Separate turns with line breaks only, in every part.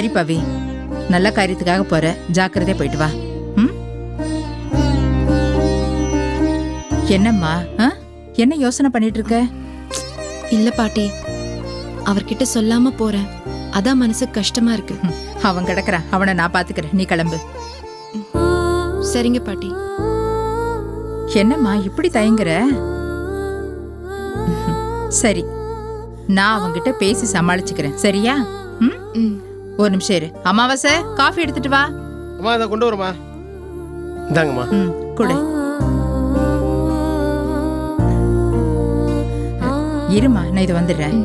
சரி பவி. நல்ல காரியத்துக்காக போற. ஜாக்கிரதையா போயிட்டு வா. ம்? என்னம்மா? ஆ? என்ன யோசனை பண்ணிட்டு இருக்க
இல்ல பாட்டி. அவர்கிட்ட சொல்லாம போறேன். அதான் மனசுக்கு கஷ்டமா இருக்கு.
ம், அவன் கிடக்குறான். அவனை நான் பாத்துக்கிறேன். நீ கிளம்பு.
சரிங்க பாட்டி.
என்னம்மா இப்படி தயங்குற. சரி. நான் அவன்கிட்ட பேசி சமாளிச்சுக்கிறேன். சரியா? ம்?
ம்.
ஒரு நிமிஷம் இரு. அமாவாசை காஃபி எடுத்துட்டு வா.
அம்மா இதை கொண்டு வரமா இந்தாங்கம்மா.
ம் கொடு. இருமா நான் இது வந்துடுறேன்.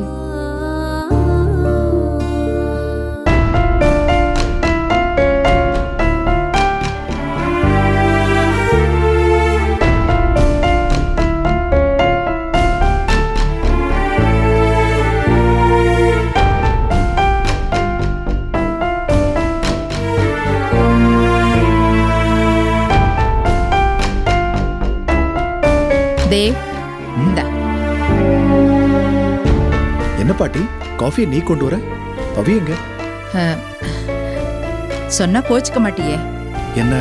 இந்தா.
என்ன பாட்டி? காஃபியை நீ கொண்டு வர? பவி எங்க?
சொன்னா கோச்சுக்க மாட்டியே.
என்ன?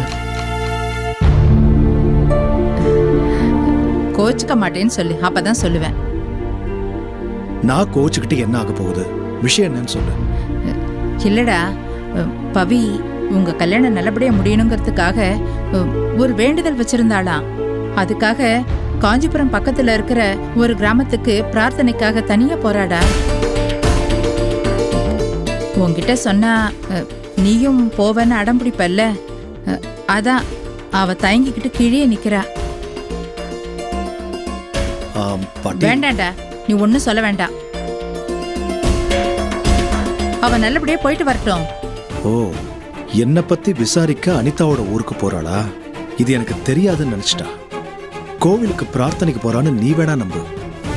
கோச்சுக்க மாட்டேன்னு சொல்லு. அப்பதான் சொல்லுவேன்.
நான் கோச்சுக்கிட்டு என்ன ஆக போகுது? விஷயம் என்னன்னு சொல்லு.
இல்லடா. பவி உங்க கல்யாணம் நல்லபடியா முடியணுங்கிறதுக்காக ஒரு வேண்டுதல் வச்சிருந்தாளாம். அதுக்காக காஞ்சிபுரம் பக்கத்துல இருக்கிற ஒரு கிராமத்துக்கு பிரார்த்தனைக்காக தனியா போறாடா? உன்கிட்ட சொன்னா அஹ், நீயும் போவேன்னு அடம் பிடிப்பல்ல அஹ், அதான் அவ தயங்கிக்கிட்டு கீழே நிக்கிறா.
ஆம், பாட்டி.
வேண்டாம்டா நீ ஒன்னும் சொல்ல வேண்டாம். அவ நல்லபடியா போயிட்டு வரட்டும்.
ஓ என்னை பத்தி விசாரிக்க அனிதாவோட ஊருக்கு போறாளா? இது எனக்கு தெரியாதுன்னு நினைச்சிட்டா. கோவிலுக்கு பிரார்த்தனைக்கு போறான்னு நீ வேணா நம்பு.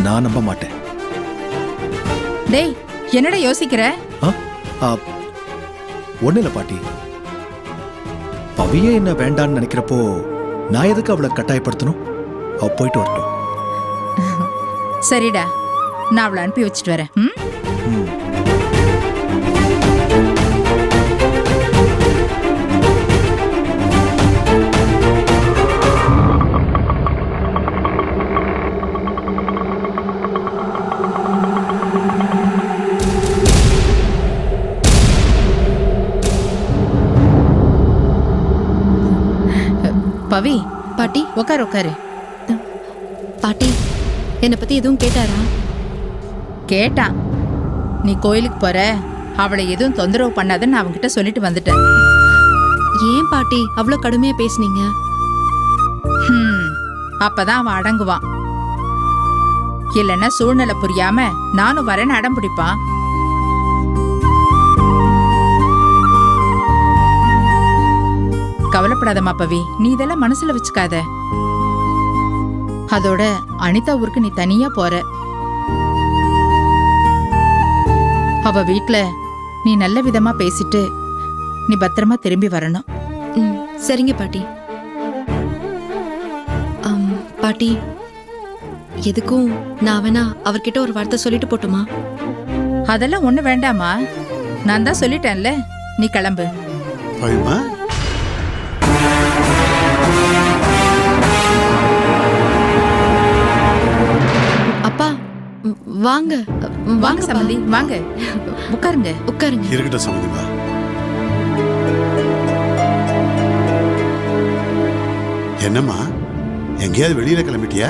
நான் நம்ப மாட்டேன்.
டேய் என்னடா யோசிக்கிற?
ஒண்ணும் இல்ல பாட்டி. பவியே என்ன வேண்டான்னு நினைக்கிறப்போ நான் எதுக்கு அவளை கட்டாயப்படுத்தணும்? அவ போயிட்டு வரட்டும்.
சரிடா நான் அவளை அனுப்பி வச்சுட்டு வரேன்? ம்.
பாட்டி
உட்காரு உட்காரு
பாட்டி என்னை பத்தி எதுவும் கேட்டாரா?
கேட்டான் நீ கோயிலுக்கு போற அவளை எதுவும் தொந்தரவு பண்ணாதன்னு நான் அவன்கிட்ட சொல்லிட்டு வந்துட்டேன்.
ஏன் பாட்டி அவ்வளவு கடுமையா பேசுனீங்க?
ஹம், அப்பதான் அவன் அடங்குவான். இல்லைன்னா சூழ்நிலை புரியாம நானும் வரேன்னு அடம் பிடிப்பான். கவலைப்படாதம்மா பவி. நீ இதெல்லாம் மனசுல வச்சுக்காத. அதோட அனிதா ஊருக்கு நீ தனியா போற. அவ வீட்ல நீ நல்ல விதமா பேசிட்டு நீ பத்திரமா திரும்பி வரணும்.
ம் சரிங்க பாட்டி. ஆம், பாட்டி எதுக்கும் நான் வேணா அவர்கிட்ட ஒரு வார்த்தை சொல்லிட்டு போட்டுமா?
அதெல்லாம் ஒண்ணு வேண்டாமா நான் தான் சொல்லிட்டேன்ல. நீ கிளம்பு.
பவிமா?
வாங்க.
வாங்க. சம்மந்தி வாங்க. உட்காருங்க.
உட்காருங்க.
இருக்கட்டும் சம்மதிமா என்னம்மா? எங்கேயாவது வெளியில கிளம்பிட்டியா?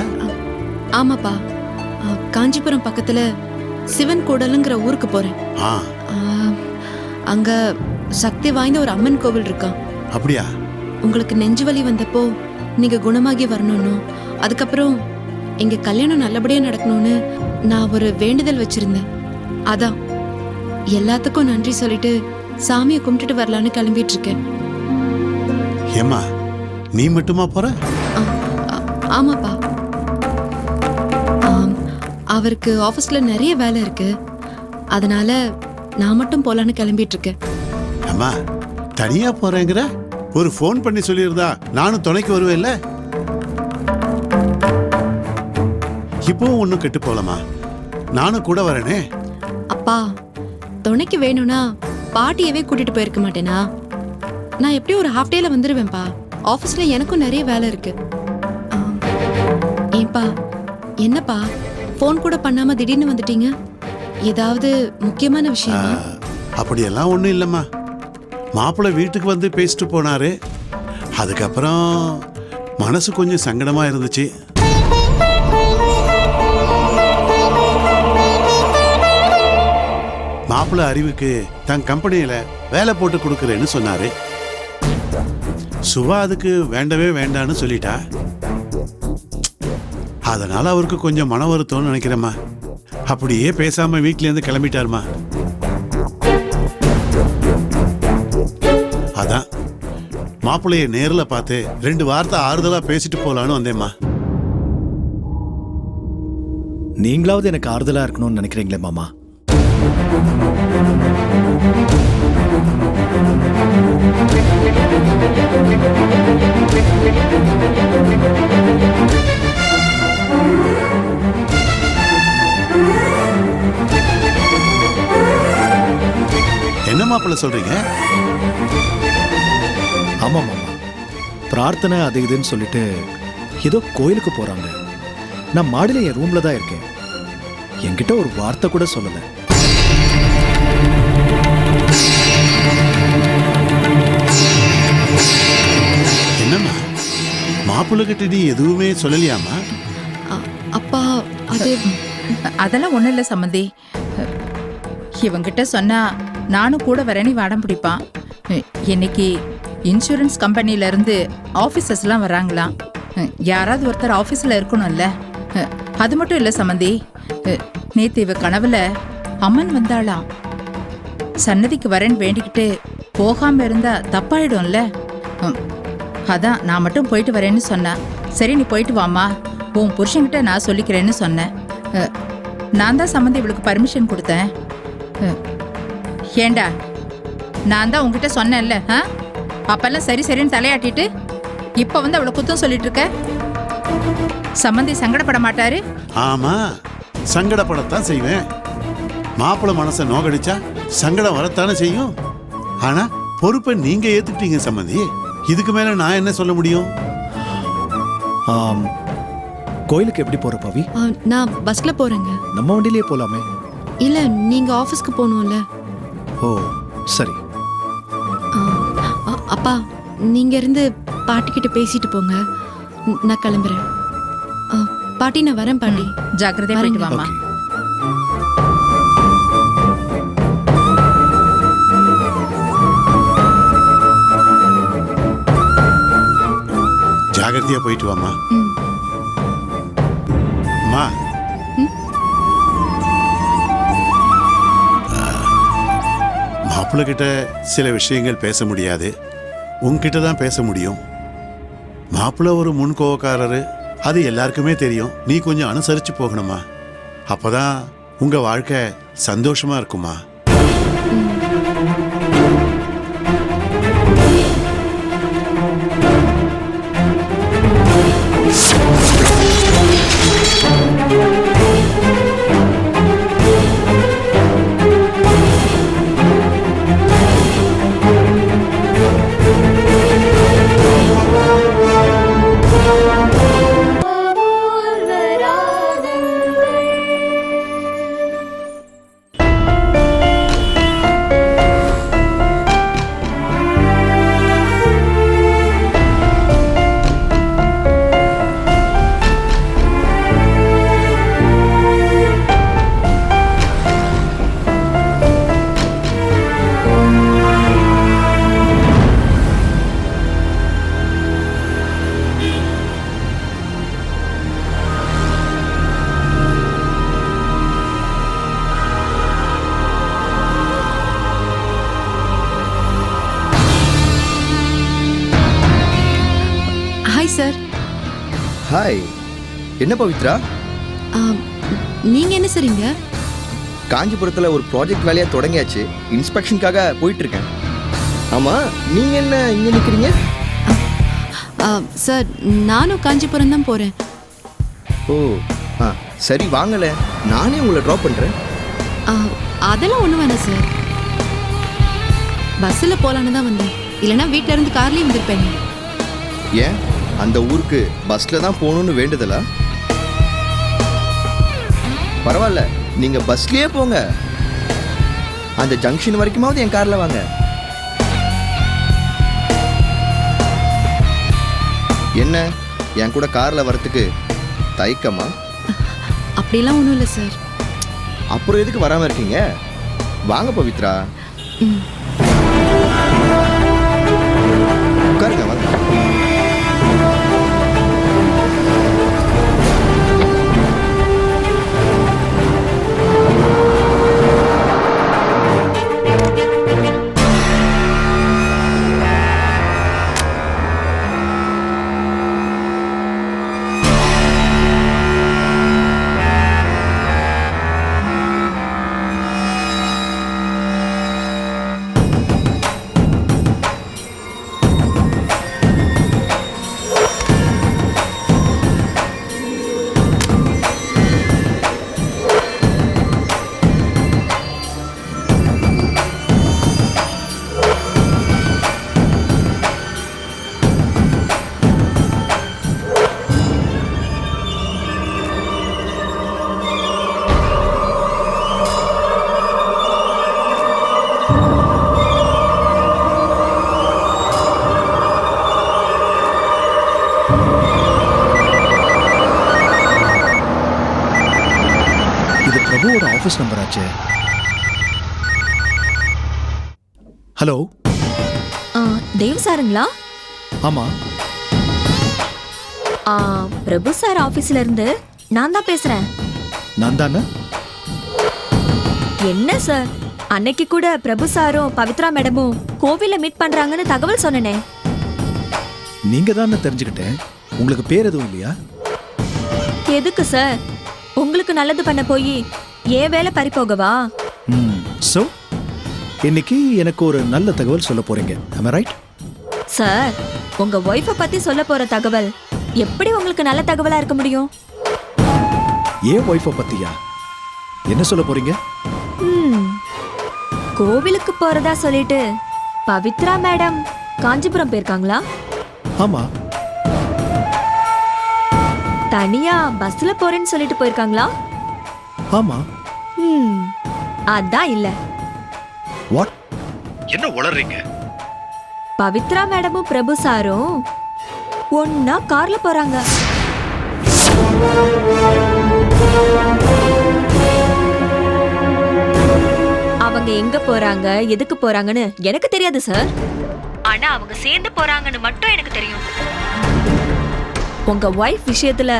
ஆமாப்பா. காஞ்சிபுரம் பக்கத்துல சிவன் கூடலுங்கிற ஊருக்கு போறேன்.
ஆ.
ஆ, அங்க சக்தி வாய்ந்த ஒரு அம்மன் கோவில் இருக்கான்
அப்படியா?
உங்களுக்கு நெஞ்சு வலி வந்தப்போ நீங்க குணமாகி வரணும்னு. அதுக்கப்புறம் எங்க கல்யாணம் நல்லபடியா நடக்கணும்னு நான் ஒரு வேண்டுதல் வச்சிருந்தேன். அதான். எல்லாத்துக்கும் நன்றி சொல்லிட்டு சாமியை கும்பிட்டுட்டு வரலான்னு கிளம்பிட்டு இருக்கேன்.
ஏம்மா நீ மட்டுமா போற?
ஆமாப்பா. ஆம், அவருக்கு ஆபீஸ்ல நிறைய வேலை இருக்கு. அதனால நான் மட்டும் போலான்னு கிளம்பிட்டு இருக்கேன்.
அம்மா தனியா போறேங்கிற? ஒரு ஃபோன் பண்ணி சொல்லியிருந்தா நானும் துணைக்கு வருவேன்ல? இப்பவும் ஒன்றும் கெட்டு போலமா நானும் கூட வரேனே.
அப்பா துணைக்கு வேணும்னா பாட்டியவே கூட்டிட்டு போயிருக்க மாட்டேனா? நான் எப்படியும் ஒரு ஹாஃப் டேல வந்துருவேன்ப்பா. ஆஃபீஸ்ல எனக்கும் நிறைய வேலை இருக்கு. ஆ, ஏன்பா என்னப்பா? ஃபோன் கூட பண்ணாம திடீர்னு வந்துட்டீங்க? ஏதாவது முக்கியமான விஷயமா?
அப்படியெல்லாம் ஒன்றும் இல்லைம்மா. மாப்பிள்ளை வீட்டுக்கு வந்து பேசிட்டு போனாரு. அதுக்கப்புறம் மனசு கொஞ்சம் சங்கடமா இருந்துச்சு. மாப்பிள்ளை அறிவுக்கு தன் கம்பெனியில வேலை போட்டு கொடுக்குறேன்னு சொன்னாரு. சுபா அதுக்கு வேண்டவே வேண்டான்னு சொல்லிட்டா. அதனால அவருக்கு கொஞ்சம் மன வருத்தம்னு நினைக்கிறேம்மா. அப்படியே பேசாம வீட்ல இருந்து கிளம்பிட்டாருமா அதான். மாப்பிள்ளைய நேரில் பார்த்து ரெண்டு வார்த்தை ஆறுதலாக பேசிட்டு போகலான்னு வந்தேம்மா.
நீங்களாவது எனக்கு ஆறுதலாக இருக்கணும்னு நினைக்கிறீங்களே மாமா.
என்ன மாப்பிள்ள சொல்றீங்க?
ஆமாம் மாமா. பிரார்த்தனை அது இதுன்னு சொல்லிட்டு ஏதோ கோயிலுக்கு போறாங்க. நான் மாடியில் என் ரூம்ல தான் இருக்கேன். என்கிட்ட ஒரு வார்த்தை கூட சொல்லலை.
மாப்பிள்ளை கிட்ட நீ எதுவுமே சொல்லலையாமா
அப்பா அது
அதெல்லாம் ஒண்ணும் இல்ல சம்மந்தி. இவங்கிட்ட சொன்னா நானும் கூட வரேன்னு வாடம் பிடிப்பான் இன்னைக்கு இன்சூரன்ஸ் கம்பெனில இருந்து ஆபீசர்ஸ்லாம் வராங்களாம் யாராவது ஒருத்தர் ஆபீஸ்ல இருக்கணும்ல. அது மட்டும் இல்ல சம்மந்தி. நேத்து இவ கனவுல அம்மன் வந்தாளாம் சன்னதிக்கு வரேன்னு வேண்டிக்கிட்டு போகாம இருந்தா தப்பாயிடும்ல. ம், அதான் நான் மட்டும் போயிட்டு வரேன்னு சொன்னேன் சரி நீ போயிட்டு வாம்மா. உன் புருஷன்கிட்ட நான் சொல்லிக்கிறேன்னு சொன்னேன் நான் தான் சம்மந்தி இவளுக்கு பர்மிஷன் கொடுத்தேன். ஏண்டா? நான் தான் உங்ககிட்ட சொன்னேன்ல ஆ? அப்பெல்லாம் சரி சரின்னு தலையாட்டிட்டு இப்போ வந்து அவளை குத்தம் சொல்லிட்டு இருக்க சம்மந்தி சங்கடப்பட மாட்டாரு?
ஆமா சங்கடப்படத்தான் செய்வேன். மாப்பிள மனசை நோகடிச்சா சங்கடம் வரத்தானே செய்யும்? ஆனா பொறுப்பை நீங்க ஏத்துட்டீங்க சம்மந்தி இதுக்கு மேல நான் என்ன சொல்ல முடியும்?
ஆம், கோயிலுக்கு எப்படி போற பவி?
அ, நான் பஸ்ல போறேங்க.
நம்ம வண்டியிலேயே போலாமே.
இல்ல நீங்க ஆபீஸ்க்கு போகணும்ல.
ஓ சரி.
ஆ, அ- அப்பா நீங்க இருந்து பாட்டிக்கிட்ட பேசிட்டு போங்க. ந- நான் கிளம்புறேன். ஆ, பாட்டி நான் வரேன் பாட்டி.
ஜாக்கிரதையா போயிட்டு. வாமா
ஓகே.
ஜாகிரதையா போயிட்டு வாமா அம்மா மாப்பிள்ள கிட்ட சில விஷயங்கள் பேச முடியாது. உங்ககிட்ட தான் பேச முடியும். மாப்பிள்ளை ஒரு முன்கோவக்காரரு. அது எல்லாருக்குமே தெரியும். நீ கொஞ்சம் அனுசரிச்சு போகணுமா அப்போதான் உங்க வாழ்க்கை சந்தோஷமா இருக்குமா
ஹாய் சார்
ஹாய் என்ன பவித்ரா?
நீங்க என்ன சரிங்க
காஞ்சிபுரத்தில் ஒரு ப்ராஜெக்ட் வேலையாக தொடங்கியாச்சு. இன்ஸ்பெக்ஷனுக்காக போயிட்டு இருக்கேன் ஆமாம் நீங்கள் என்ன இங்கே நிற்கிறீங்க
ஆ, சார் நானும் காஞ்சிபுரம் தான் போறேன்.
ஓ ஆ சரி வாங்கல. நானே உங்களை ட்ராப் பண்ணுறேன்
ஆ, அதெல்லாம் ஒன்றும் வேணாம் சார் பஸ்ல போலான்னு தான் வந்தேன். இல்லைன்னா வீட்ல இருந்து கார்லயே வந்திருப்பேன்.
ஏன்? அந்த ஊருக்கு பஸ்ல தான் போகணும்னு வேண்டுதலா? பரவாயில்ல நீங்க பஸ்லயே போங்க. அந்த ஜங்ஷன் வரைக்குமாவது என் கார்ல வாங்க. என்ன என் கூட கார்ல வரத்துக்கு தயக்கமா?
அப்படிலாம் ஒன்றும் இல்லை சார்.
அப்புறம் எதுக்கு வராம இருக்கீங்க? வாங்க பவித்ரா.
ஆஃபீஸ் நம்பர் ஆச்சே ஹலோ
தேவ் சாருங்களா?
ஆமா.
பிரபு சார் ஆபீஸ்ல இருந்து நான் தான் பேசுறேன்.
நான் தானே?
என்ன சார்? அன்னைக்கு கூட பிரபு சாரும் பவித்ரா மேடமும் கோவில்ல மீட் பண்றாங்கன்னு தகவல் சொன்னனே.
நீங்க தானே தெரிஞ்சுக்கிட்டேன்? உங்களுக்கு பேர் எதுவும் இல்லையா?
எதுக்கு சார்? உங்களுக்கு நல்லது பண்ண போய் ஏன் வேலை பறி போகவா?
ம் ஸோ இன்னைக்கு எனக்கு ஒரு நல்ல தகவல் சொல்ல போறீங்க. Am I ரைட்
சார் உங்க ஒய்ஃபை பத்தி சொல்ல போற தகவல் எப்படி உங்களுக்கு நல்ல தகவலா இருக்க முடியும்?
ஏன் ஒய்ஃபை பத்தியா? என்ன சொல்ல போறீங்க?
ம், கோவிலுக்கு போறதா சொல்லிட்டு பவித்ரா மேடம் காஞ்சிபுரம் போயிருக்காங்களா?
ஆமா.
தனியா பஸ்ல போறேன்னு சொல்லிட்டு போயிருக்காங்களா?
ஆமா.
அதான் இல்ல.
வாட் என்ன உளறீங்க?
பவித்ரா மேடமும் பிரபு சாரும் ஒன்னா கார்ல போறாங்க. அவங்க எங்க போறாங்க எதுக்கு போறாங்கன்னு எனக்கு தெரியாது சார் ஆனா அவங்க சேர்ந்து போறாங்கன்னு மட்டும் எனக்கு தெரியும். உங்க ஒய்ஃப் விஷயத்துல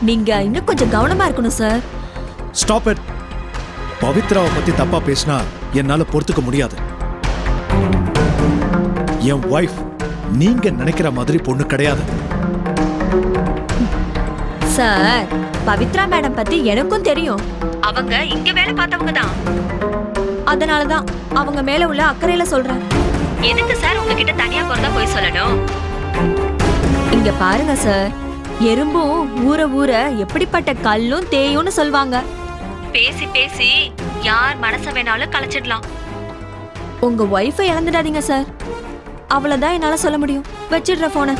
நீங்க இன்னும் கொஞ்சம் கவனமா இருக்கணும் சார்
ஸ்டாப் இட் பவித்ராவை பத்தி தப்பா பேசினா என்னால பொறுத்துக்க முடியாது. என் ஒய்ஃப் நீங்க நினைக்கிற மாதிரி பொண்ணு கிடையாது.
சார் பவித்ரா மேடம் பத்தி எனக்கும் தெரியும். அவங்க இங்க வேலை பார்த்தவங்க தான். அதனாலதான் அவங்க மேல உள்ள அக்கறையில சொல்றேன். எதுக்கு சார் உங்ககிட்ட தனியா போறதா போய் சொல்லணும்? இங்க பாருங்க சார் எறும்பும் ஊற ஊற எப்படிப்பட்ட கல்லும் தேயும்னு சொல்வாங்க. பேசி பேசி யார் மனச வேணாலும் கலைச்சிடலாம். உங்க ஒய்ஃபை இழந்துடாதீங்க சார் அவ்வளவுதான் என்னால சொல்ல முடியும். வச்சிடுற போன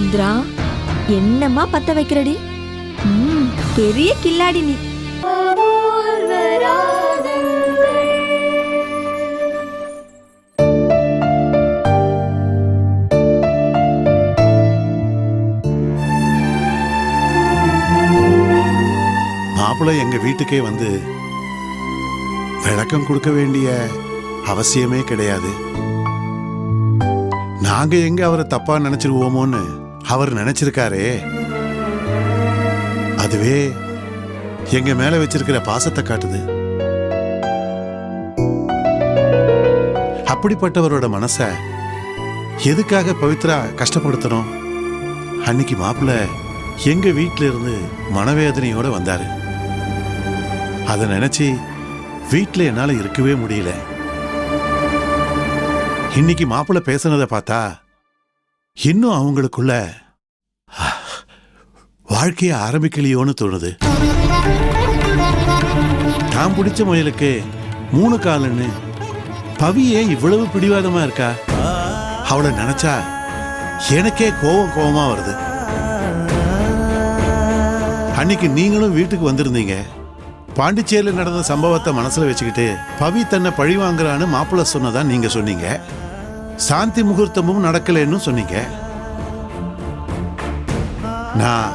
இந்திரா என்னம்மா பத்த வைக்கிறடி? பெரிய கில்லாடி நீ.
மாப்பிள்ளை எங்க வீட்டுக்கே வந்து விளக்கம் கொடுக்க வேண்டிய அவசியமே கிடையாது. நாங்க எங்க அவரை தப்பா நினைச்சிருவோமோன்னு அவர் நினைச்சிருக்காரே. அதுவே எங்க மேல வச்சிருக்கிற பாசத்தை காட்டுது. அப்படிப்பட்டவரோட மனச எதுக்காக பவித்ரா கஷ்டப்படுத்தணும்? அன்னைக்கு மாப்பிள்ள எங்க வீட்டில இருந்து மனவேதனையோட வந்தாரு. அதை நினைச்சு வீட்டில் என்னால இருக்கவே முடியல. இன்னைக்கு மாப்பிள்ளை பேசுனதை பார்த்தா இன்னும் அவங்களுக்குள்ள வாழ்க்கைய ஆரம்பிக்கலையோன்னு தோணுது. தான் பிடிச்ச முயலுக்கு மூணு காலுன்னு. பவி ஏன் இவ்வளவு பிடிவாதமா இருக்கா? அவளை நினைச்சா எனக்கே கோவம் கோவமா வருது. அன்னைக்கு நீங்களும் வீட்டுக்கு வந்திருந்தீங்க. பாண்டிச்சேரியில் நடந்த சம்பவத்தை மனசில் வச்சுக்கிட்டு பவி தன்னை பழி வாங்குறான்னு மாப்பிள்ளை சொன்னதான் நீங்கள் சொன்னீங்க. சாந்தி முகூர்த்தமும் நடக்கலைன்னு சொன்னீங்க. நான்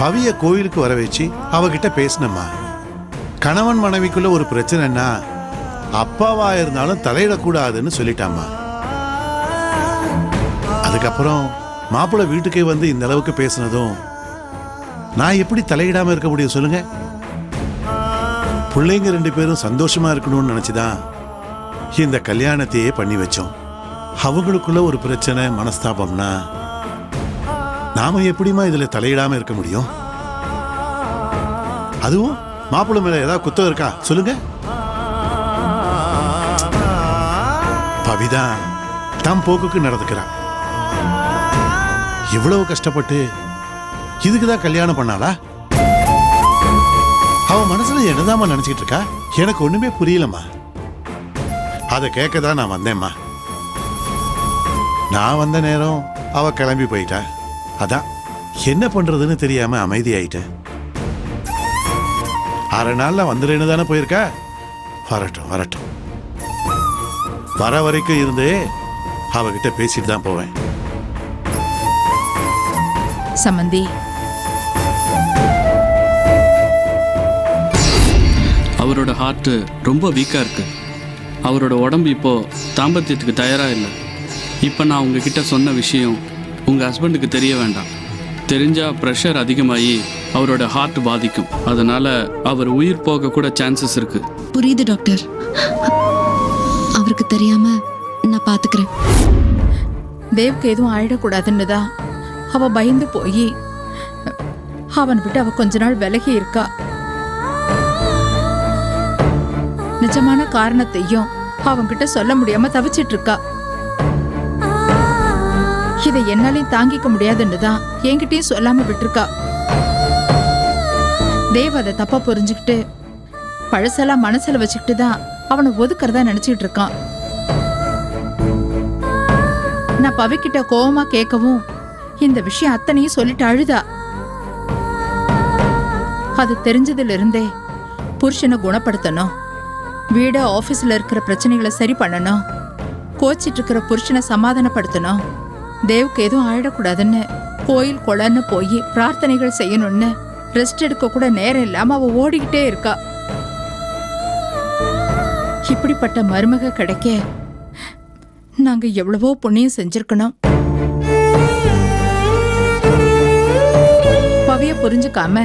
பவிய கோயிலுக்கு வர வச்சு அவகிட்ட பேசினம்மா. கணவன் மனைவிக்குள்ள ஒரு பிரச்சனைன்னா அப்பாவா இருந்தாலும் தலையிடக்கூடாதுன்னு சொல்லிட்டாமா அதுக்கப்புறம் மாப்பிள்ளை வீட்டுக்கே வந்து இந்த அளவுக்கு பேசினதும் நான் எப்படி தலையிடாம இருக்க முடியும் சொல்லுங்க. பிள்ளைங்க ரெண்டு பேரும் சந்தோஷமா இருக்கணும்னு நினைச்சுதான் இந்த கல்யாணத்தையே பண்ணி வச்சோம். அவங்களுக்குள்ள ஒரு பிரச்சனை மனஸ்தாபம்னா நாம எப்படிம்மா இதுல தலையிடாம இருக்க முடியும்? அதுவும் மாப்பிள்ளை மேல ஏதாவது குத்தம் இருக்கா? சொல்லுங்க. பவிதா தம் போக்குக்கு நடந்துக்கிறான் இவ்வளவு கஷ்டப்பட்டு இதுக்குதான் கல்யாணம் பண்ணாளா? அவ மனசுல என்னதாம்மா நினைச்சிட்டு இருக்கா? எனக்கு ஒண்ணுமே புரியலம்மா. அதை கேட்க தான் நான் வந்தேம்மா. நான் வந்த நேரம் அவ கிளம்பி போயிட்டா. அதான் என்ன பண்றதுன்னு தெரியாம அமைதியாயிட்டேன். அரை நாள்ல வந்துடுன்னு தானே போயிருக்கா? வரட்டும் வரட்டும். வர வரைக்கும் இருந்து அவகிட்ட பேசிட்டு தான் போவேன்.
சம்மந்தி
அவரோட ஹார்ட்டு ரொம்ப வீக்காக இருக்கு. அவரோட உடம்பு இப்போ தாம்பத்தியத்துக்கு தயாராக இல்லை. இப்போ நான் உங்ககிட்ட சொன்ன விஷயம் உங்கள் ஹஸ்பண்டுக்கு தெரிய வேண்டாம். தெரிஞ்சால் ப்ரெஷர் அதிகமாகி அவரோட ஹார்ட் பாதிக்கும். அதனால் அவர் உயிர் போக கூட சான்சஸ் இருக்குது
புரியுது டாக்டர் அவருக்கு தெரியாம நான் பாத்துக்கிறேன்.
தேவ்க்கு எதுவும் ஆயிடக்கூடாதுன்னு தான் அவ பயந்து போய் அவன் விட்டு அவ கொஞ்ச நாள் விலகி இருக்கா? நிஜமான காரணத்தையும் அவன்கிட்ட சொல்ல முடியாம தவிச்சிட்டு இருக்கா இதை என்னாலையும் தாங்கிக்க முடியாதுன்னு தான் என்கிட்டயும் சொல்லாம விட்டுருக்கா? தேவ் அதை தப்பா புரிஞ்சுக்கிட்டு பழசெல்லாம் மனசுல வச்சுக்கிட்டு தான் அவனை ஒதுக்குறதா நினைச்சிட்டு இருக்கான். நான் பவிக்கிட்ட கோவமா கேட்கவும் இந்த விஷயம் அத்தனையும் சொல்லிட்டு அழுதா. அது தெரிஞ்சதுல இருந்தே புருஷனை குணப்படுத்தணும் வீட ஆஃபீஸில் இருக்கிற பிரச்சனைகளை சரி பண்ணணும் கோச்சிட்டு இருக்கிற புருஷனை சமாதானப்படுத்தணும் தேவுக்கு எதுவும் ஆயிடக்கூடாதுன்னு கோயில் கொலன்னு போய் பிரார்த்தனைகள் செய்யணும்னு ரெஸ்ட் எடுக்க கூட நேரம் இல்லாம அவ ஓடிக்கிட்டே இருக்கா. இப்படிப்பட்ட மருமக கிடைக்க நாங்க எவ்வளவோ புண்ணியம் செஞ்சிருக்கணும். பவிய புரிஞ்சுக்காம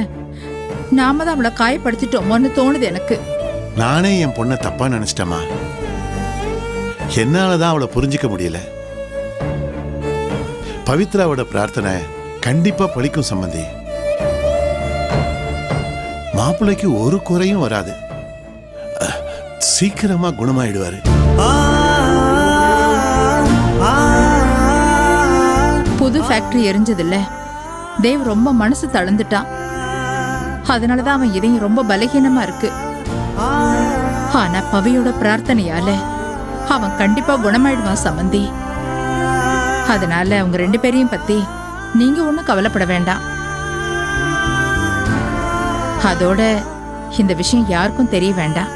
நாம தான் அவளை காயப்படுத்திட்டோமோன்னு தோணுது எனக்கு.
நானே என் பொண்ணை தப்பா நினைச்சிட்டமா என்னால தான் அவளை புரிஞ்சிக்க முடியல. பவித்ராவோட பிரார்த்தனை கண்டிப்பா பலிக்கும் சம்பந்தி. மாப்பிள்ளைக்கு ஒரு குறையும் வராது. சீக்கிரமா குணமாயிடுவாரு.
புது ஃபேக்டரி எரிஞ்சதில்ல. தேவ் ரொம்ப மனசு தளர்ந்துட்டான் அதனாலதான் அவன் இதையும் ரொம்ப பலகீனமா இருக்கு. ஆனா பவியோட பிரார்த்தனையால அவன் கண்டிப்பா குணமாயிடுவான் சமந்தி. அதனால அவங்க ரெண்டு பேரையும் பத்தி நீங்க ஒன்றும் கவலைப்பட வேண்டாம். அதோட இந்த விஷயம் யாருக்கும் தெரிய வேண்டாம்.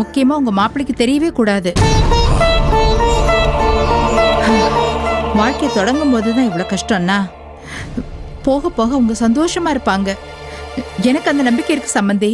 முக்கியமா உங்க மாப்பிள்ளைக்கு தெரியவே கூடாது. வாழ்க்கை தொடங்கும் போது தான் இவ்வளோ கஷ்டம்னா? போக போக அவங்க சந்தோஷமா இருப்பாங்க. எனக்கு அந்த நம்பிக்கை இருக்கு சம்மந்தி